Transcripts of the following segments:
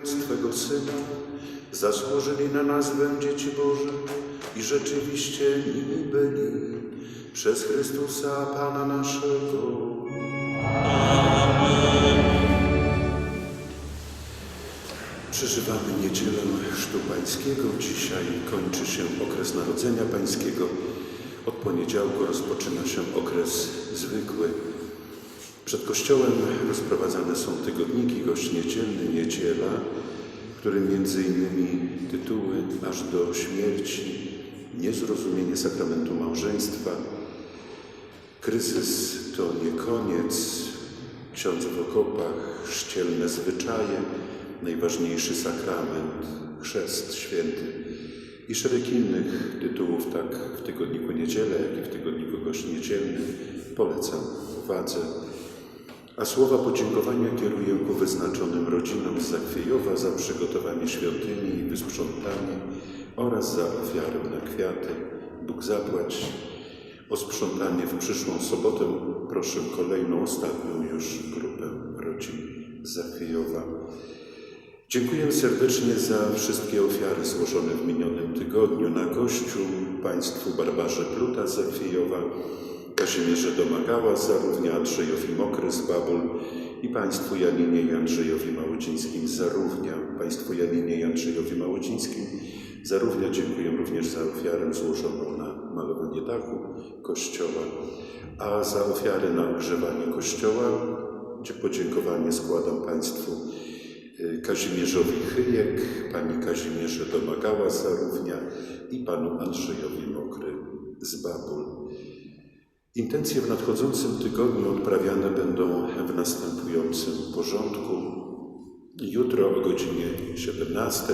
Twego Syna, zasłużyli na nazwę dzieci Boże i rzeczywiście nimi byli przez Chrystusa Pana naszego. Przeżywamy niedzielę Chrztu Pańskiego. Dzisiaj kończy się okres Narodzenia Pańskiego. Od poniedziałku rozpoczyna się okres zwykły. Przed Kościołem rozprowadzane są tygodniki, gość niedzielny, niedziela, który między innymi tytuły aż do śmierci, niezrozumienie sakramentu małżeństwa, kryzys to nie koniec, ksiądz w okopach, chrzcielne zwyczaje, najważniejszy sakrament, chrzest święty i szereg innych tytułów, tak w tygodniku niedzielę, jak i w tygodniku gość niedzielny polecam uwadze. A słowa podziękowania kieruję ku wyznaczonym rodzinom z Zakwiejowa za przygotowanie świątyni i wysprzątanie oraz za ofiarę na kwiaty. Bóg zapłać. O sprzątanie w przyszłą sobotę proszę kolejną, ostatnią już grupę rodzin z Zakwiejowa. Dziękuję serdecznie za wszystkie ofiary złożone w minionym tygodniu na Kościół, Państwu Barbarze Pluta z Zakwiejowa, Kazimierze Domagała z Zarównia, Andrzejowi Mokry z Babul i Państwu Janinie Andrzejowi Małodzińskim z Zarównia. Państwu Janinie Andrzejowi Małodzińskim z Zarównia dziękuję również za ofiarę złożoną na malowanie dachu Kościoła, a za ofiarę na ogrzewanie Kościoła, gdzie podziękowanie składam Państwu Kazimierzowi Chyjek, pani Kazimierze Domagała Zarównia i panu Andrzejowi Mokry z Babul. Intencje w nadchodzącym tygodniu odprawiane będą w następującym porządku. Jutro o godzinie 17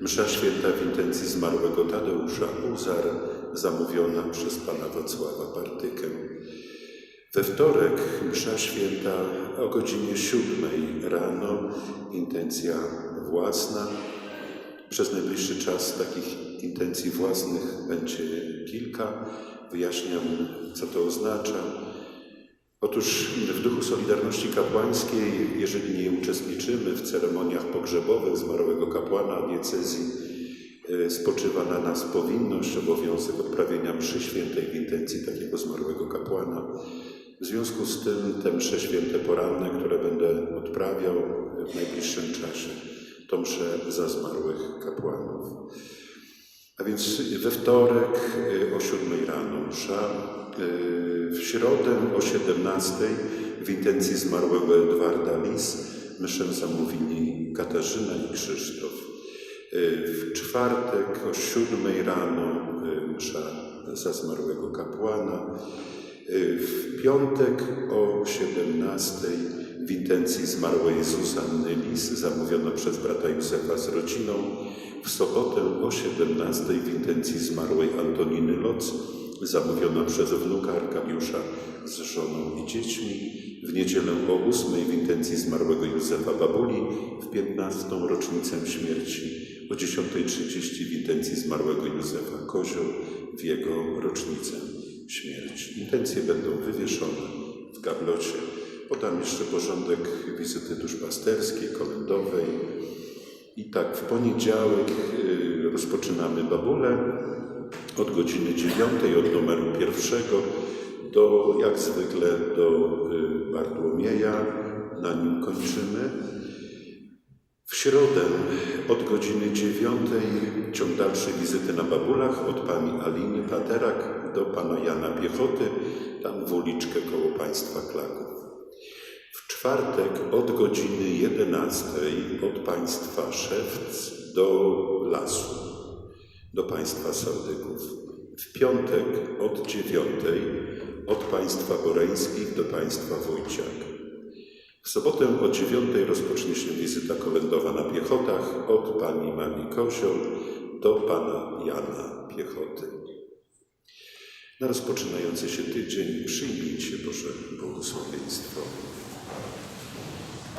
msza święta w intencji zmarłego Tadeusza Uzar, zamówiona przez pana Wacława Partykę. We wtorek msza święta o godzinie 7 rano, intencja własna. Przez najbliższy czas takich intencji własnych będzie kilka. Wyjaśniam, co to oznacza. Otóż w duchu Solidarności Kapłańskiej, jeżeli nie uczestniczymy w ceremoniach pogrzebowych zmarłego kapłana diecezji, spoczywa na nas powinność, obowiązek odprawienia mszy świętej w intencji takiego zmarłego kapłana. W związku z tym te msze święte poranne, które będę odprawiał w najbliższym czasie, to msze za zmarłych kapłanów. Więc we wtorek o 7 rano msza, w środę o 17 w intencji zmarłego Edwarda Lis mszę zamówili Katarzyna i Krzysztof. W czwartek o 7 rano msza za zmarłego kapłana. W piątek o 17 w intencji zmarłej Zuzanny Lis, zamówiono przez brata Józefa z rodziną. W sobotę o 17 w intencji zmarłej Antoniny Loc, zamówiono przez wnuka Arkadiusza z żoną i dziećmi. W niedzielę o 8 w intencji zmarłego Józefa Babuli, w 15. rocznicę śmierci o 10.30 w intencji zmarłego Józefa Kozioł, w jego rocznicę śmierci. Intencje będą wywieszone w gablocie. Podam jeszcze porządek wizyty duszpasterskiej, komendowej. I tak w poniedziałek y, rozpoczynamy babulę od godziny 9, od numeru pierwszego do, jak zwykle, do y, Bartłomieja. Na nim kończymy. W środę od godziny 9 ciąg dalszy wizyty na babulach od pani Aliny Paterak do pana Jana Piechoty, tam w uliczkę koło państwa Klaków. Czwartek od godziny 11 od państwa Szewc do lasu, do państwa Sardyków. W piątek od 9 od państwa Boreńskich do państwa Wójciak. W sobotę o 9 rozpocznie się wizyta kolendowa na Piechotach od pani Marii Kozioł do pana Jana Piechoty. Na rozpoczynający się tydzień przyjmijcie Boże błogosławieństwo.